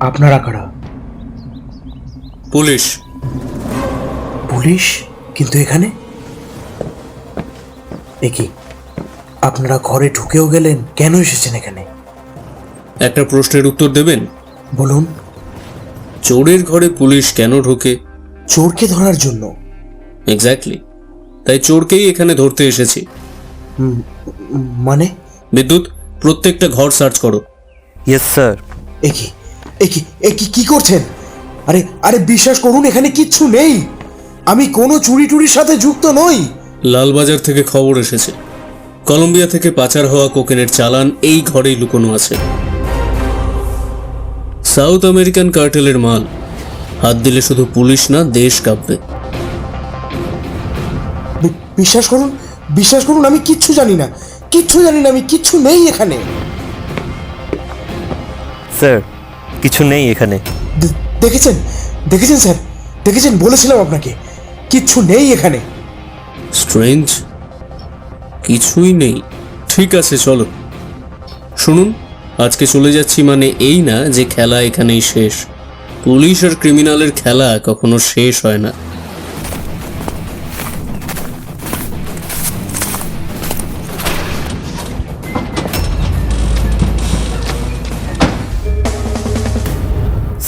আপনারা কারা? Police. Police? কিন্তু এখানে? এ কি আপনারা ঘরে ঢুকেও গেলেন? কেন এসেছেন এখানে? একটা প্রশ্নের উত্তর দেবেন? বলুন। চোরের ঘরে পুলিশ কেন ঢোকে? চোরকে ধরার জন্য। এক্স্যাক্টলি তাই চোরকেই এখানে ধরতে এসেছি। মানে? বিদ্যুৎ প্রত্যেকটা ঘর সার্চ করো। ইয়েস স্যার এ কি এ কি এ কি কি করছেন? আরে আরে বিশ্বাস করুন এখানে কিচ্ছু নেই। আমি কোনো চুরি টুরির সাথে যুক্ত নই। লালবাজার থেকে খবর এসেছে। কলম্বিয়া থেকে পাচার হওয়া কোকেনের চালান এই ঘরেই লুকোনো আছে। সাউথ আমেরিকান কার্টেলের মাল। হাত দিলে শুধু পুলিশ না দেশ কাঁপবে। বিশ্বাস করুন বিশ্বাস করুন আমি কিচ্ছু জানি না। কিচ্ছু জানি না আমি কিচ্ছু নেই এখানে। স্যার কিছু নেই এখানে। দেখেছেন? দেখেছেন স্যার? দেখেছেন? বলেছিলাম আপনাকে। কিচ্ছু নেই এখানে। স্ট্রেঞ্জ কিছুই নেই। ঠিক আছে চলো। শুনুন আজকে চলে যাচ্ছি মানে এই না যে খেলা এখানেই শেষ। পুলিশ আর ক্রিমিনালের খেলা কখনো শেষ হয় না।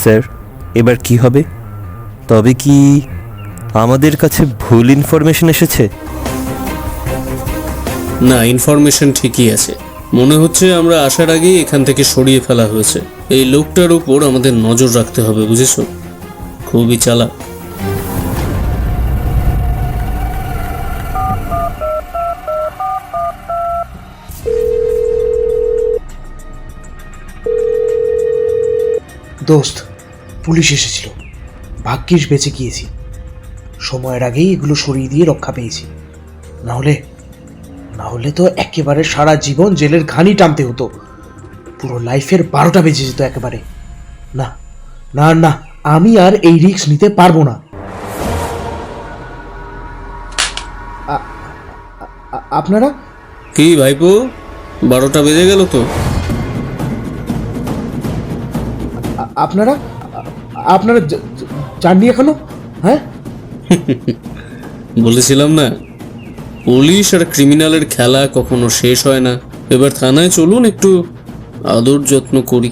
স্যার, এবার কি হবে? তবে কি আমাদের কাছে ভুল ইনফরমেশন এসেছে? না ইনফরমেশন ঠিকই আছে। মনে হচ্ছে আমরা আসার আগেই এখান থেকে সরিয়ে ফেলা হয়েছে। এই লোকটার উপর আমাদের নজর রাখতে হবে, বুঝেছ? খুবই চালাক। দোস্ত, পুলিশ এসেছিল। ভাগ্যিস বেঁচে গিয়েছি। সময়ের আগেই এগুলো সরিয়ে দিয়ে রক্ষা পেয়েছি। না হলে না হলে তো একেবারে সারা জীবন জেলের ঘানি টানতে হতো। পুরো লাইফের বারোটা বেজে যেত একেবারে। না না না, আমি আর এই রিস্ক নিতে পারব না। আপনারা? কি ভাইপো? বারোটা বেজে গেল তো। আপনারা আপনারা যাননি এখনও? হ্যাঁ? বলেছিলাম না, পুলিশ আর ক্রিমিনালের খেলা কখনো শেষ হয় না। এবার থানায় চলুন, একটু আদর যত্ন করি।